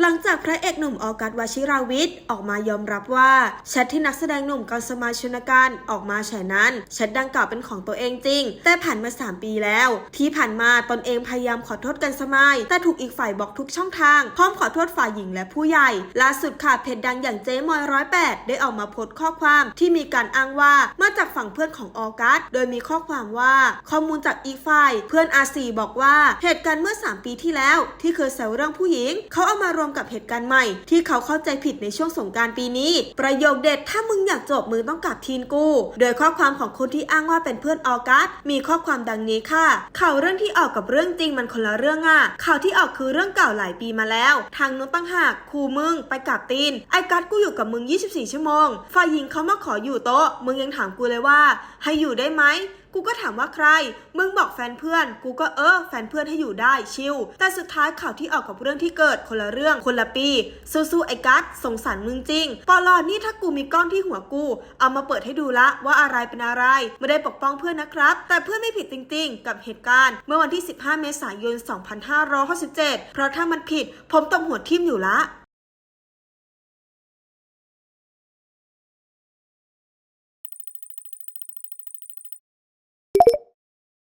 หลังจากพระเอกหนุ่มออกัสวชิราวิทย์ออกมายอมรับว่าแชทที่นักแสดงหนุ่มกอนสมาชนการออกมาแฉนั้นแชทดังกล่าวเป็นของตัวเองจริง แต่ผ่านมา 3 ปีแล้ว ที่ผ่านมาตนเองพยายามขอโทษกันสมายแต่ถูกอีกฝ่ายบล็อกทุกช่องทาง พร้อมขอโทษฝ่ายหญิงและผู้ใหญ่ล่าสุดค่ะเพจดังอย่างเจ๊มอยร้อยแปดได้ออกมาโพสต์ข้อความที่มีการอ้างว่ามาจากฝั่งเพื่อนของออกัสโดยมีข้อความว่าข้อมูลจากอีกฝ่ายเพื่อนอาซีบอกว่าเหตุการณ์เมื่อ 3 ปีที่แล้ว ที่เคยแซวเรื่องผู้หญิงเขาเอามารวมกับเหตุการณ์ใหม่ ที่เขาเข้าใจผิดในช่วงสงการปีนี้ ประโยคเด็ดถ้ามึงอยากจบมึงต้องกลับทีนกู โดยข้อความของคนที่อ้างว่าเป็นเพื่อนออกัสมีข้อความดังนี้ค่ะ ข่าวเรื่องที่ออกกับเรื่องจริงมันคนละเรื่องอะข่าวที่ออกคือเรื่องเก่าหลายปีมาแล้ว ทางนู้นตั้งหากครูมึงไปกับตีนไอ้กัสกูอยู่กับมึง 24 ชั่วโมงฝ่ายหญิงเขามาขออยู่โต๊ะมึงยังถามกูเลยว่า ให้อยู่ได้ไหม กูก็ถามว่าใคร มึงบอกแฟนเพื่อน กูก็เออ แฟนเพื่อนให้อยู่ได้ชิล แต่สุดท้ายข่าวที่ออกกับเรื่องที่เกิดคนละเรื่องคนละปี สู้ๆไอ้กัสสงสารมึงจริง ปอลอนี่ถ้ากูมีกล้องที่หัวกู เอามาเปิดให้ดูละว่าอะไรเป็นอะไร ไม่ได้ปกป้องเพื่อนนะครับ แต่เพื่อนไม่ผิดจริง ๆ กับเหตุการณ์ เมื่อวันที่ 15 เมษายน 2567 เพราะถ้ามันผิด ผมตบหัวทิ่มอยู่ละ